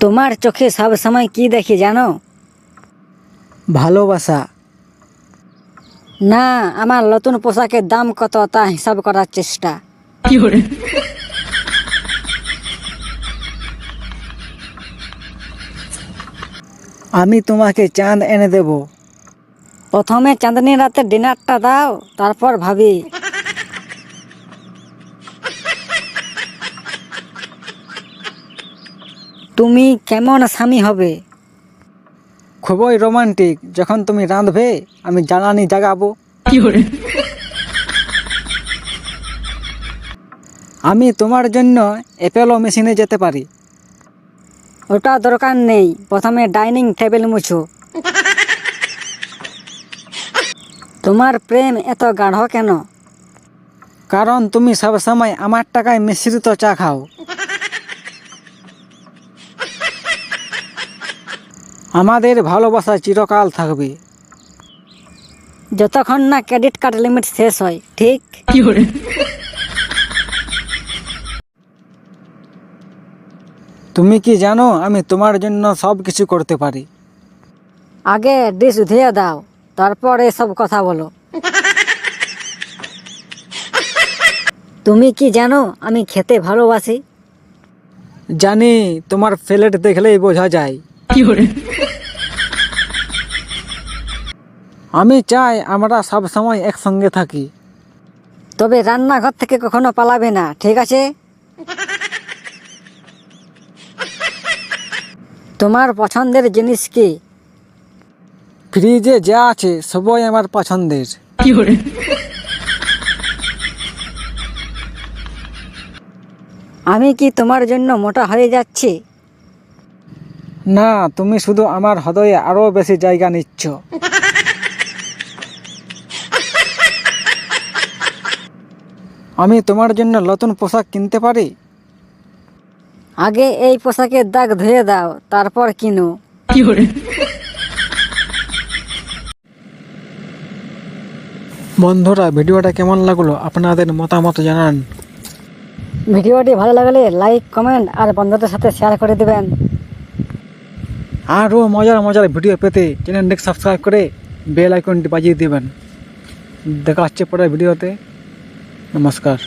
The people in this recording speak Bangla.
তোমার চোখে সব সময় কি দেখি জানো? ভালোবাসা। না আমার নতুন পোশাকের দাম কত তা হিসাব করার চেষ্টা। আমি তোমাকে চাঁদ এনে দেব। প্রথমে চাঁদনি রাতে ডিনারটা দাও তারপর ভাবি তুমি কেমন স্বামী হবে? খুবই রোমান্টিক। যখন তুমি রাঁধবে আমি জ্বালানি জাগাবো। আমি তোমার জন্য অ্যাপেলো মেশিনে যেতে পারি। ওটা দরকার নেই। প্রথমে ডাইনিং টেবিল মুছো। তোমার প্রেম এত গাঢ় কেন? কারণ তুমি সবসময় আমার টাকায় মিশ্রিত চা খাও। আমাদের ভালোবাসা চিরকাল থাকবে। যতক্ষণ না ক্রেডিট কার্ড লিমিট শেষ হয় ঠিক? তুমি কি জানো আমি তোমার জন্য সব কিছু করতে পারি? আগে ডিশ ধুয়ে দাও তারপর এসব কথা বলো। তুমি কি জানো আমি খেতে ভালোবাসি? জানি তোমার প্লেট দেখলেই বোঝা যায়। আমি চাই আমরা সব সময় একসঙ্গে থাকি। তবে রান্নাঘর থেকে কখনো পালাবে না ঠিক আছে? তোমার পছন্দের জিনিস কি? ফ্রিজে যা আছে সবই আমার পছন্দের। আমি কি তোমার জন্য মোটা হয়ে যাচ্ছি? না তুমি শুধু আমার হৃদয়ে আরও বেশি জায়গা নিচ্ছ। আমি তোমার জন্য নতুন পোশাক কিনতে পারি? আগে এই পোশাকের দাগ ধুয়ে দাও তারপর কিনো। বন্ধুরা ভিডিওটা কেমন লাগল? আপনাদের মতামত জানান। ভিডিওটি ভালো লাগলে লাইক কমেন্ট আর বন্ধুদের সাথে শেয়ার করে দিবেন। আরও মজার মজার ভিডিও পেতে চ্যানেলটিকে সাবস্ক্রাইব করে বেল আইকনটি বাজিয়ে দেবেন। দেখা হচ্ছে পরের ভিডিওতে। নমস্কার।